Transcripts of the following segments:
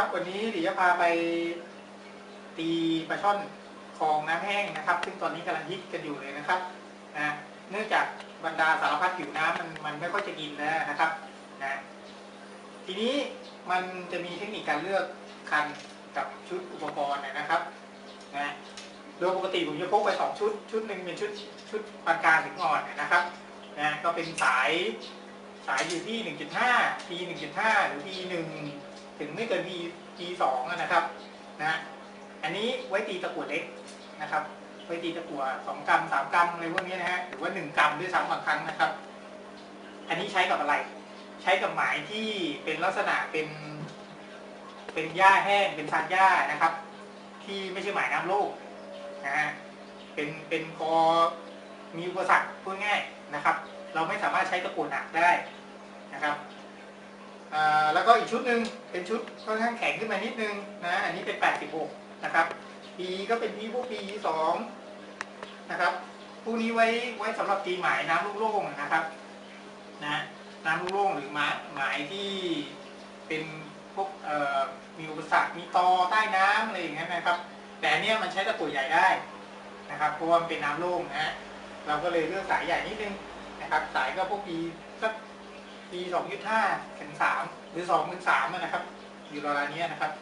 ครับ วันนี้หลี่จะพาไปตีปลาช่อนคลองน้ำแห้งนะครับ ซึ่งตอนนี้กำลังฮิตกันอยู่เลยนะครับนะเนื่องจากบรรดาสารพัดผิวน้ำมันมันไม่ค่อยจะกินแล้วนะครับนะทีนี้มันจะมีเทคนิคการเลือกคันกับชุดอุปกรณ์นะครับนะโดยปกติผมจะพกไปสองชุด ชุดหนึ่งเป็นชุดชุดปานกลางถึงอ่อนนะครับนะก็เป็นสายสายอยู่ที่ 1.5 P 1.5 หรือ P 1 ถึงไม่เกิน P P 2นะครับนะอันนี้ไว้ตีตะกั่วเล็กนะครับ ไว้ตีตะกั่ว2กรัม3กรัมอะไรพวกนี้นะฮะหรือว่า 1 กรัมด้วยซ้ำบางครั้งนะครับ อันนี้ใช้กับอะไร ใช้กับหมายที่เป็นลักษณะเป็น เป็นหญ้าแห้งเป็นซานหญ้านะครับ ที่ไม่ใช่หมายน้ำโลกนะฮะเป็นเป็นกอมีอุปสรรคพูดง่ายนะครับ เราไม่สามารถใช้ตะกั่วหนักได้นะครับ แล้วก็อีกชุดหนึ่งเป็นชุดค่อนข้างแข็งขึ้นมานิดนึงนะอันนี้เป็น 86 นะครับ P ก็เป็น P พวก P 2นะครับพวกนี้ไว้ไว้สำหรับตีหมายน้ำโล่งๆนะครับนะน้ำโล่งๆหรือหมายหมายที่เป็นพวกมีอุปสรรคมีตอใต้น้ำอะไรอย่างเงี้ยนะครับ แต่เนี้ยมันใช้ตะกั่วใหญ่ได้นะครับเพราะว่ามันเป็นน้ำโล่งนะฮะเราก็เลยเลือกสายใหญ่นิดนึงนะครับ สายก็พวก P สัก P 2.5แข็ง3หรือ2 3 3นะครับ อยู่ราวๆเนี้ยนะครับ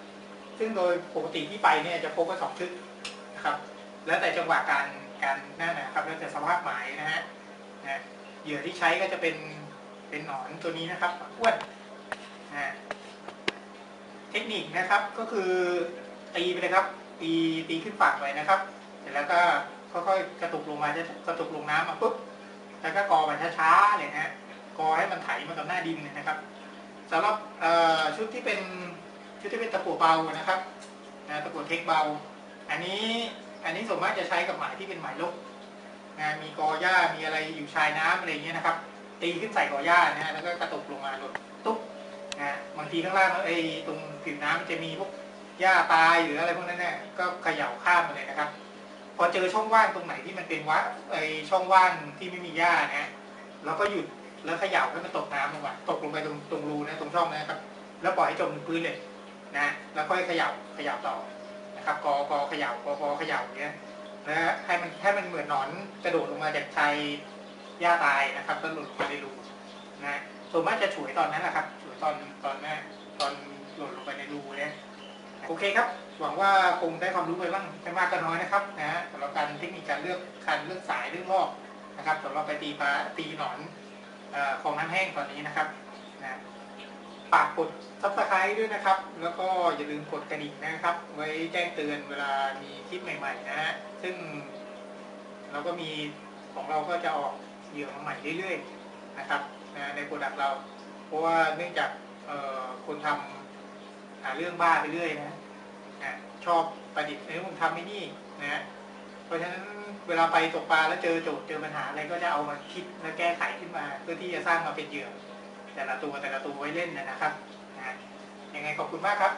ซึ่งโดยปกติที่ไปเนี่ยจะพกไว้สองชุดนะครับ แล้วแต่จังหวะการการนั่นนะครับ แล้วแต่สภาพหมายนะฮะนะเหยื่อที่ใช้ก็จะเป็นเป็นหนอนตัวนี้นะครับอ้วนนะฮะเทคนิคนะครับก็คือตีไปเลยครับตีตีขึ้นฝั่งไปนะครับ เสร็จแล้วก็ค่อยๆกระตุกลงมาจะกระตุกลงน้ำมาปุ๊บแล้วก็กอไปช้า มันไถมากับหน้าดินนะครับสำหรับชุดที่เป็นชุดที่เป็นตะกั่วเบานะครับนะตะกั่วเทคเบา อันนี้อันนี้ส่วนมากจะใช้กับหมายที่เป็นหมายลกนะมีกอหญ้ามีอะไรอยู่ชายน้ำอะไรเงี้ยนะครับตีขึ้นใส่กอหญ้านะฮะแล้วก็กระตุกลงมาหล่นตุ๊บนะบางทีข้างล่างไอ้ตรงผิวน้ำมันจะมีพวกหญ้าตายหรืออะไรพวกนั้นเนี่ยก็เขย่าข้ามมาเลยนะครับ พอเจอช่องว่างตรงไหนที่มันเป็นวะไอช่องว่างที่ไม่มีหญ้านะเราก็หยุด แล้วเขย่าให้มันตกน้ำลงมาตกลงไปตรงตรงรูนะตรงช่องนะครับ แล้วปล่อยให้จมถึงพื้นเลยนะแล้วค่อยเขย่าเขย่าต่อนะครับกอกอเขย่ากอกอเขย่าอย่างเงี้ยนะให้มันให้มันเหมือนหนอนกระโดดลงมาจากชายหญ้าตายนะครับก็หลุดลงมาในรูนะส่วนมากจะฉวยตอนนั้นแหละครับฉวยตอนตอนนั้นตอนหล่นลงไปในรูเนี่ยโอเคครับ หวังว่าคงได้ความรู้ไปบ้างไม่มากก็น้อยนะครับนะฮะสำหรับการเทคนิคการเลือกคันเลือกสายเลือกรอบนะครับสำหรับไปตีปลาตีหนอน อของน้ำแห้งตอนนี้นะครับนะฝากกดซับสไครต์ด้วยนะครับ แล้วก็อย่าลืมกดกระดิ่งนะครับ ไว้แจ้งเตือนเวลามีคลิปใหม่ ๆ นะฮะซึ่งเราก็มีของเราก็จะออกเหยื่อมาใหม่เรื่อยๆนะครับนะในโปรดักต์เรา เพราะว่าเนื่องจากคนทำหาเรื่องบ้าไปเรื่อยนะอะชอบประดิษฐ์เอ้ผมทำไม่นี่นะ เพราะฉะนั้นเวลาไปตกปลาแล้วเจอโจทย์เจอปัญหาอะไรก็จะเอามาคิดและแก้ไขขึ้นมา เพื่อที่จะสร้างมาเป็นเหยื่อแต่ละตัวแต่ละตัวไว้เล่นนะนะครับนะยังไงขอบคุณมากครับ